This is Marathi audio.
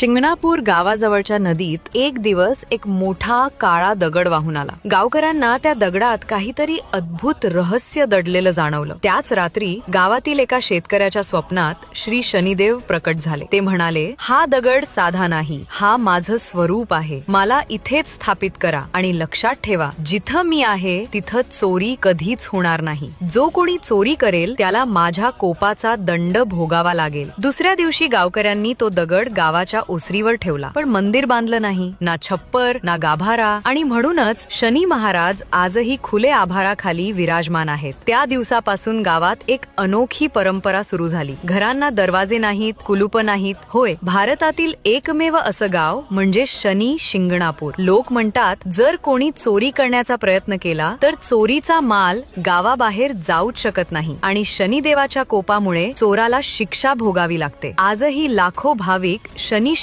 शिंगणापूर गावाजवळच्या नदीत एक दिवस एक मोठा काळा दगड वाहून आला. गावकऱ्यांना त्या दगडात काहीतरी अद्भुत रहस्य दडलेलं जाणवलं. त्याच रात्री गावातील एका शेतकऱ्याच्या स्वप्नात श्री शनिदेव प्रकट झाले. ते म्हणाले हा दगड साधा नाही हा माझं स्वरूप आहे. मला इथेच स्थापित करा आणि लक्षात ठेवा जिथं मी आहे तिथं चोरी कधीच होणार नाही. जो कोणी चोरी करेल त्याला माझ्या कोपाचा दंड भोगावा लागेल. दुसऱ्या दिवशी गावकऱ्यांनी तो दगड गावाच्या ओसरीवर ठेवला. पण मंदिर बांधलं नाही. ना छप्पर ना गाभारा आणि म्हणूनच शनी महाराज आजही खुले आभाराखाली विराजमान आहेत. त्या दिवसापासून गावात एक अनोखी परंपरा सुरू झाली. घरांना दरवाजे नाहीत कुलूप नाहीत. होय भारतातील एकमेव असं गाव म्हणजे शनी शिंगणापूर. लोक म्हणतात जर कोणी चोरी करण्याचा प्रयत्न केला तर चोरीचा माल गावाबाहेर जाऊच शकत नाही. आणि शनिदेवाच्या कोपामुळे चोराला शिक्षा भोगावी लागते. आजही लाखो भाविक शनी